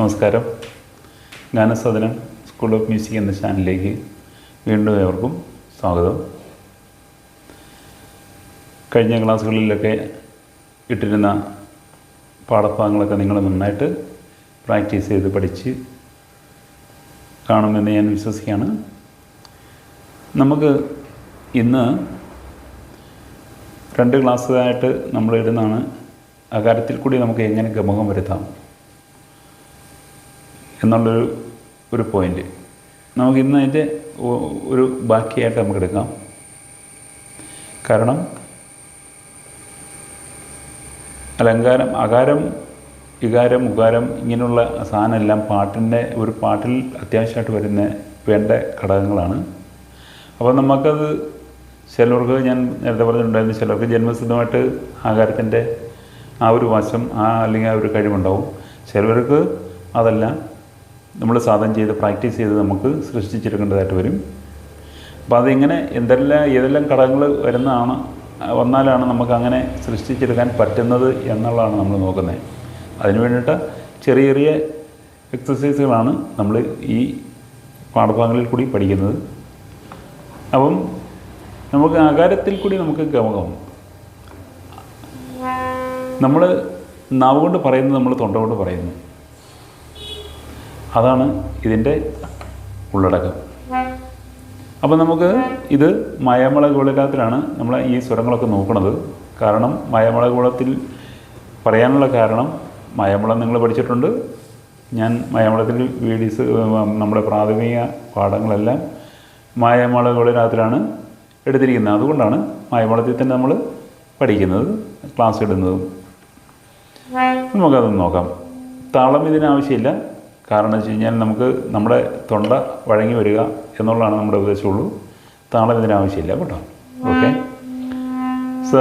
നമസ്കാരം. ഗാനസദനം school of music എന്ന ചാനലിലേക്ക് വീണ്ടും ഏവർക്കും സ്വാഗതം. കഴിഞ്ഞ ക്ലാസ്സുകളിലൊക്കെ ഇട്ടിരുന്ന പാഠഭാഗങ്ങളൊക്കെ നിങ്ങൾ നന്നായിട്ട് പ്രാക്ടീസ് ചെയ്ത് പഠിച്ച് കാണുമെന്ന് ഞാൻ വിശ്വസിക്കുകയാണ്. നമുക്ക് ഇന്ന് രണ്ട് ക്ലാസ്സായിട്ട് നമ്മൾ ഇടുന്നതാണ്. അകാരത്തിൽ കൂടി നമുക്ക് എങ്ങനെ ഗമകം വരുത്താം? എന്നുള്ളൊരു ഒരു പോയിന്റ് നമുക്ക് ഇന്ന് അതിന്റെ ഒരു ബാക്കിയായിട്ട് നമുക്ക് എടുക്കാം. കാരണം അലങ്കാരം അകാരം വികാരം ഉകാരം ഇങ്ങനെയുള്ള സാധനമെല്ലാം പാട്ടിന്റെ ഒരു പാട്ടിൽ അത്യാവശ്യമായിട്ട് വരുന്ന വേണ്ട ഘടകങ്ങളാണ്. അപ്പോൾ നമുക്കത് ചിലർക്ക് ഞാൻ നേരത്തെ പറഞ്ഞിട്ടുണ്ടായിരുന്നു ചിലർക്ക് ജന്മസിദ്ധമായിട്ട് ആകാരത്തിന്റെ ആ ഒരു വശം ആ അല്ലെങ്കിൽ ആ ഒരു കഴിവുണ്ടാവും. ചിലവർക്ക് അതല്ല നമ്മൾ സാധനം ചെയ്ത് പ്രാക്ടീസ് ചെയ്ത് നമുക്ക് സൃഷ്ടിച്ചെടുക്കേണ്ടതായിട്ട് വരും. അപ്പോൾ അതിങ്ങനെ എന്തെല്ലാം ഏതെല്ലാം ഘടകങ്ങൾ വരുന്നതാണ് വന്നാലാണ് നമുക്ക് അങ്ങനെ സൃഷ്ടിച്ചെടുക്കാൻ പറ്റുന്നത് എന്നുള്ളതാണ് നമ്മൾ നോക്കുന്നത്. അതിന് വേണ്ടിയിട്ട് ചെറിയ ചെറിയ എക്സസൈസുകളാണ് നമ്മൾ ഈ പാഠഭാഗങ്ങളിൽ കൂടി പഠിക്കുന്നത്. അപ്പം നമുക്ക് ആകാരത്തിൽ കൂടി നമുക്ക് ഗമകം. നമ്മൾ നാവ് കൊണ്ട് പറയുന്നത് നമ്മൾ തൊണ്ട കൊണ്ട് പറയുന്നു. അതാണ് ഇതിന്റെ ഉള്ളടക്കം. അപ്പോൾ നമുക്ക് ഇത് മയമള ഗോളരാത്തിലാണ് നമ്മൾ ഈ സ്വരങ്ങളൊക്കെ നോക്കുന്നത് കാരണം മയമള ഗോളത്തിൽ പറയാനുള്ള കാരണം മയമളം നിങ്ങൾ പഠിച്ചിട്ടുണ്ട്. ഞാൻ മയമളത്തിൽ വീഡിയോസ് നമ്മുടെ പ്രാഥമിക പാഠങ്ങളെല്ലാം മായമള ഗോളരാത്തിലാണ് എടുത്തിരിക്കുന്നത്. അതുകൊണ്ടാണ് മയമളത്തിൽ തന്നെ നമ്മൾ പഠിക്കുന്നത് ക്ലാസ് ഇടുന്നതും. നമുക്കതൊന്ന് നോക്കാം. താളം ഇതിനാവശ്യമില്ല കാരണം വെച്ച് കഴിഞ്ഞാൽ നമുക്ക് നമ്മുടെ തൊണ്ട വഴങ്ങി വരിക എന്നുള്ളതാണ് നമ്മുടെ ഉദ്ദേശമുള്ളൂ. താളം ഇതിനാവശ്യമില്ല കേട്ടോ. ഓക്കെ. സ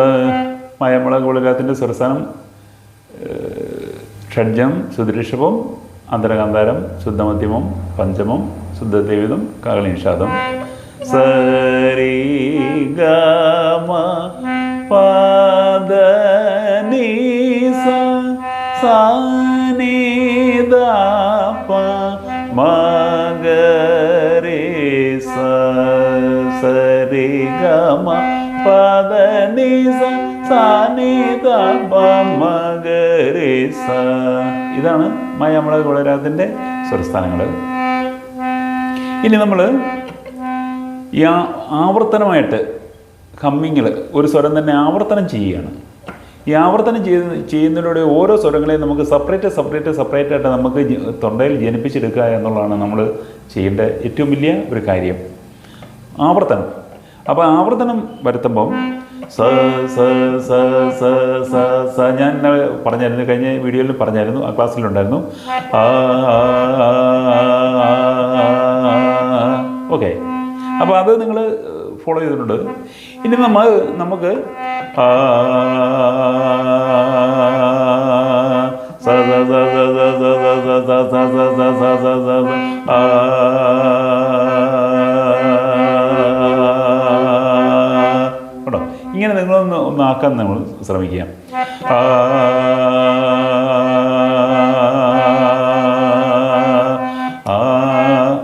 മയമള ഗോളികാത്തിന്റെ സ്വരസ്ഥാനം ഷഡ്ജം സുദൃഷഭം അന്തരകാന്താരം ശുദ്ധമധ്യമം പഞ്ചമം ശുദ്ധദേവിതം കാകളീഷാദം സരി ഗമ പദ സ പ മ ഗ രേ സ ഇതാണ് മയമള കുളരാത്തിന്റെ സ്വരസ്ഥാനങ്ങൾ ഇനി നമ്മൾ ഈ ആവർത്തനമായിട്ട് ഹമ്മിങ്ങിൽ ഒരു സ്വരം തന്നെ ആവർത്തനം ചെയ്യുകയാണ്. ഈ ആവർത്തനം ചെയ്ത് ചെയ്യുന്നതിലൂടെ ഓരോ സ്വരങ്ങളെയും നമുക്ക് സെപ്പറേറ്റ് സെപ്പറേറ്റ് സെപ്പറേറ്റ് ആയിട്ട് നമുക്ക് തൊണ്ടയിൽ ജനിപ്പിച്ചെടുക്കുക എന്നുള്ളതാണ് നമ്മൾ ചെയ്യേണ്ട ഏറ്റവും വലിയ ഒരു കാര്യം. ആവർത്തനം. അപ്പോൾ ആവർത്തനം വരുത്തുമ്പം സ സ സ സ സ സ ഞാൻ പറഞ്ഞായിരുന്നു കഴിഞ്ഞ വീഡിയോയിൽ പറഞ്ഞായിരുന്നു ആ ക്ലാസ്സിലുണ്ടായിരുന്നു ഓക്കെ അപ്പോൾ അത് നിങ്ങൾ ഫോളോ ചെയ്തിട്ടുണ്ട് ഇനി നമ്മൾ നമുക്ക് സ സ സ സ ആക്കാൻ നമ്മൾ ശ്രമിക്കുക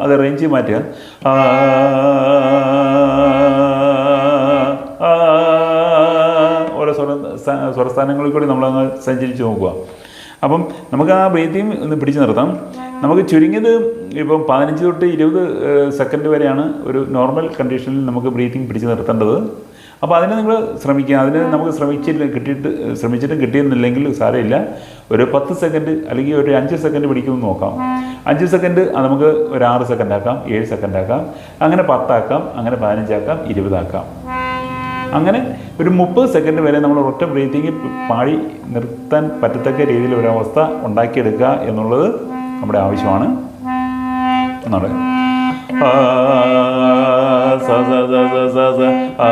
അത് റേഞ്ച് മാറ്റുക ഓരോ സ്വര സ്ഥാ- സ്വരസ്ഥാനങ്ങളിൽ കൂടി നമ്മളങ്ങ് സഞ്ചരിച്ച് നോക്കുക അപ്പം നമുക്ക് ആ ബ്രീത്തിങ് ഒന്ന് പിടിച്ചു നിർത്താം നമുക്ക് ചുരുങ്ങിയത് ഇപ്പം പതിനഞ്ച് തൊട്ട് ഇരുപത് സെക്കൻഡ് വരെയാണ് ഒരു നോർമൽ കണ്ടീഷനിൽ നമുക്ക് ബ്രീത്തിങ് പിടിച്ചു നിർത്തേണ്ടത് അപ്പോൾ അതിന് നിങ്ങൾ ശ്രമിക്കുക. അതിന് നമുക്ക് ശ്രമിച്ചില്ല കിട്ടിയിട്ട് ശ്രമിച്ചിട്ടും കിട്ടിയെന്നില്ലെങ്കിൽ സാരമില്ല. ഒരു പത്ത് സെക്കൻഡ് അല്ലെങ്കിൽ ഒരു അഞ്ച് സെക്കൻഡ് പിടിക്കുമെന്ന് നോക്കാം. അഞ്ച് സെക്കൻഡ് നമുക്ക് ഒരു ആറ് സെക്കൻഡ് ആക്കാം ഏഴ് സെക്കൻഡ് ആക്കാം. അങ്ങനെ പത്താക്കാം അങ്ങനെ പതിനഞ്ചാക്കാം ഇരുപതാക്കാം. അങ്ങനെ ഒരു മുപ്പത് സെക്കൻഡ് വരെ നമ്മൾ ഒറ്റ ബ്രീത്തിങ് പാടി നിർത്താൻ പറ്റത്തക്ക രീതിയിൽ ഒരു അവസ്ഥ ഉണ്ടാക്കിയെടുക്കുക എന്നുള്ളത് നമ്മുടെ ആവശ്യമാണ്. എന്നുള്ളത് ആ, സ, സ, സ, സ, സ, ആ.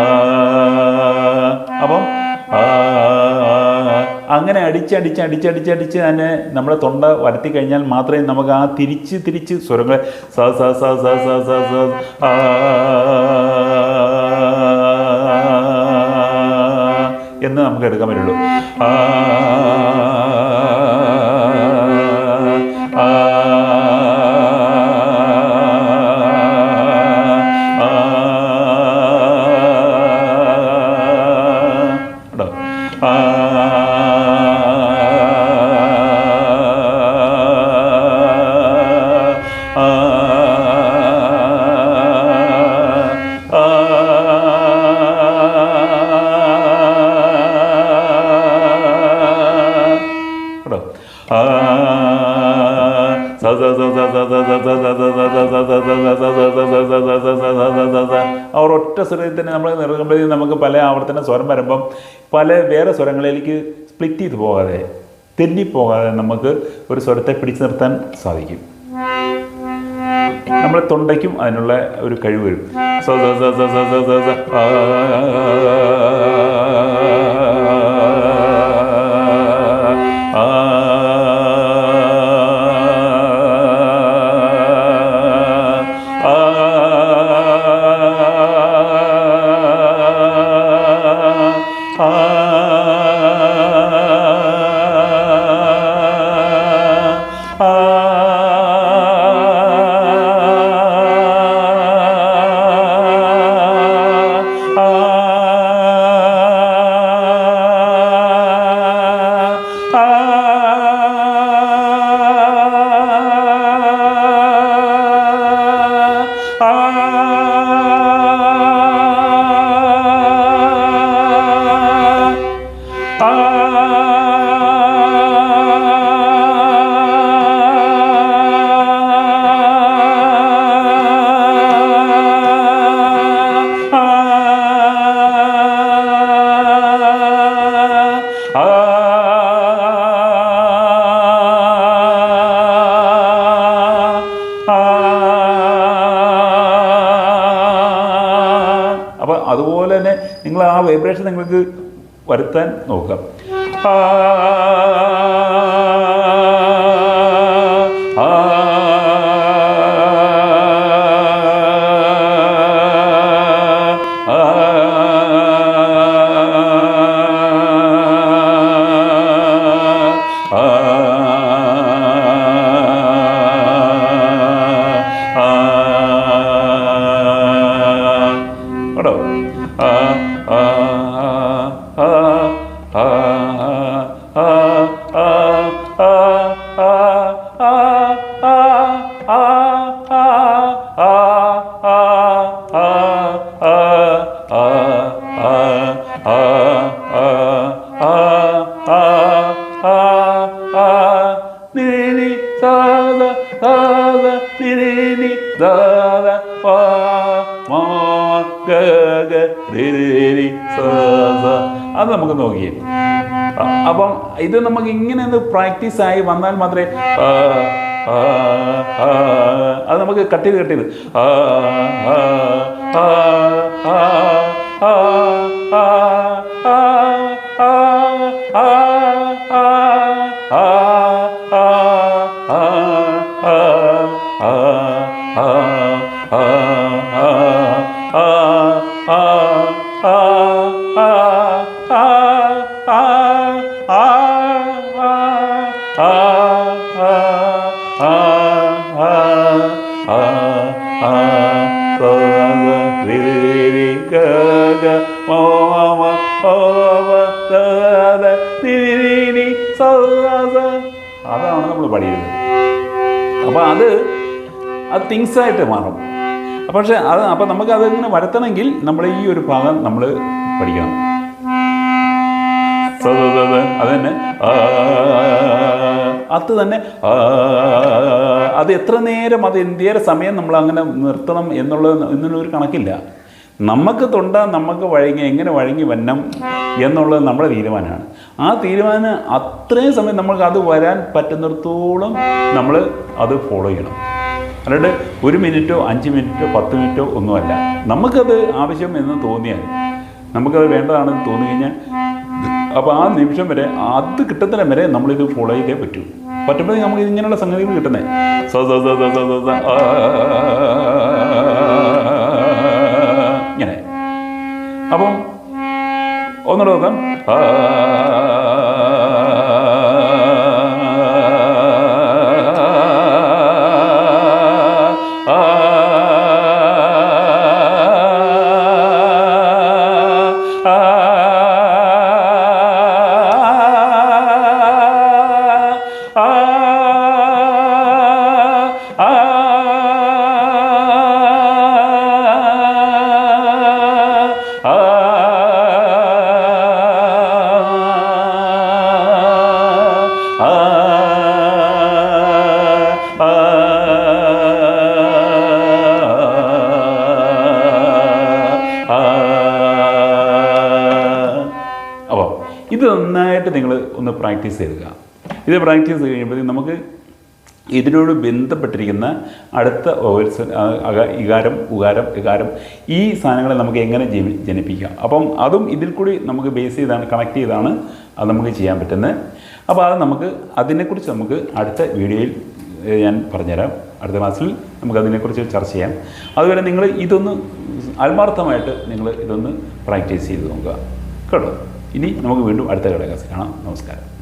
അങ്ങനെ അടിച്ചടിച്ചടിച്ച് തന്നെ നമ്മുടെ തൊണ്ട വരത്തി കഴിഞ്ഞാൽ മാത്രമേ നമുക്ക് ആ തിരിച്ച് തിരിച്ച് സ്വരങ്ങൾ സ സ സ സ സ സ സ എന്ന് നമുക്ക് എടുക്കാൻ പറ്റുള്ളൂ ആ ആ ഒറ്റ സ്വരത്തിൽ തന്നെ നമ്മൾ നിറങ്ങുമ്പോഴേക്കും നമുക്ക് പല ആവർത്തന സ്വരം വരുമ്പം പല വേറെ സ്വരങ്ങളിലേക്ക് സ്പ്ലിറ്റ് ചെയ്ത് പോകാതെ തെന്നിപ്പോകാതെ നമുക്ക് ഒരു സ്വരത്തെ പിടിച്ചു നിർത്താൻ സാധിക്കും. നമ്മുടെ തൊണ്ടയ്ക്കും അതിനുള്ള ഒരു കഴിവ് വരും. Ah. വരുത്താൻ നോക്കുക ni sa da sa da si ni ni da da fa ma ga ga ri ri ri sa sa അത് നമുക്ക് നോക്കിയേ. അപ്പം ഇത് നമുക്ക് ഇങ്ങനെ ഒന്ന് പ്രാക്ടീസ് ആയി വന്നാൽ മാത്രമേ അത് നമുക്ക് കട്ടി ചെയ്ത് ആ ആ ആ തിങ്സ് ആയിട്ട് മാറും. പക്ഷേ അത് അപ്പോൾ നമുക്ക് അതിങ്ങനെ വരുത്തണമെങ്കിൽ നമ്മൾ ഈ ഒരു ഭാഗം നമ്മൾ പഠിക്കണം. അത് തന്നെ അത് തന്നെ. അത് എത്ര നേരം അത് എന്തേറെ സമയം നമ്മൾ അങ്ങനെ നിർത്തണം എന്നുള്ളത് എന്നുള്ളൊരു കണക്കില്ല. നമുക്ക് തൊണ്ട നമുക്ക് വഴങ്ങി എങ്ങനെ വഴങ്ങി വന്നം എന്നുള്ളത് നമ്മുടെ തീരുമാനമാണ്. ആ തീരുമാനം അത്രയും സമയം നമുക്ക് അത് വരാൻ പറ്റുന്നിടത്തോളം നമ്മൾ അത് ഫോളോ ചെയ്യണം. അല്ലാണ്ട് ഒരു മിനിറ്റോ അഞ്ച് മിനിറ്റോ പത്ത് മിനിറ്റോ ഒന്നുമല്ല നമുക്കത് ആവശ്യം എന്ന് തോന്നിയാൽ നമുക്കത് വേണ്ടതാണെന്ന് തോന്നി കഴിഞ്ഞാൽ അപ്പോൾ ആ നിമിഷം വരെ അത് കിട്ടുന്നിടം വരെ നമ്മളിത് ഫോളോ ചെയ്തേ പറ്റൂ പറ്റുമ്പോൾ നമുക്ക് ഇങ്ങനെയുള്ള സംഗതികൾ കിട്ടുന്നേ സ സ സ സ സ ഇങ്ങനെ അപ്പം ഒന്നുകൂടെ നോക്കാം Ah. ഒന്ന് പ്രാക്ടീസ് ചെയ്യുക. ഇത് പ്രാക്ടീസ് കഴിയുമ്പോഴത്തേക്കും നമുക്ക് ഇതിനോട് ബന്ധപ്പെട്ടിരിക്കുന്ന അടുത്ത ഇകാരം ഉകാരം ഇകാരം ഈ സാധനങ്ങളെ നമുക്ക് എങ്ങനെ ജനി ജനിപ്പിക്കാം? അപ്പം അതും ഇതിൽ കൂടി നമുക്ക് ബേസ് ചെയ്താണ് കണക്ട് ചെയ്താണ് അത് നമുക്ക് ചെയ്യാൻ പറ്റുന്നത്. അപ്പോൾ അത് നമുക്ക് അതിനെക്കുറിച്ച് നമുക്ക് അടുത്ത വീഡിയോയിൽ ഞാൻ പറഞ്ഞുതരാം. അടുത്ത ക്ലാസ്സിൽ നമുക്ക് അതിനെക്കുറിച്ച് ചർച്ച ചെയ്യാം. അതുവരെ നിങ്ങൾ ഇതൊന്ന് ആത്മാർത്ഥമായിട്ട് നിങ്ങൾ ഇതൊന്ന് പ്രാക്ടീസ് ചെയ്ത് നോക്കുക. കേട്ടോ? ഇനി നമുക്ക് വീണ്ടും അടുത്ത കടകാസ് കാണാം. നമസ്കാരം.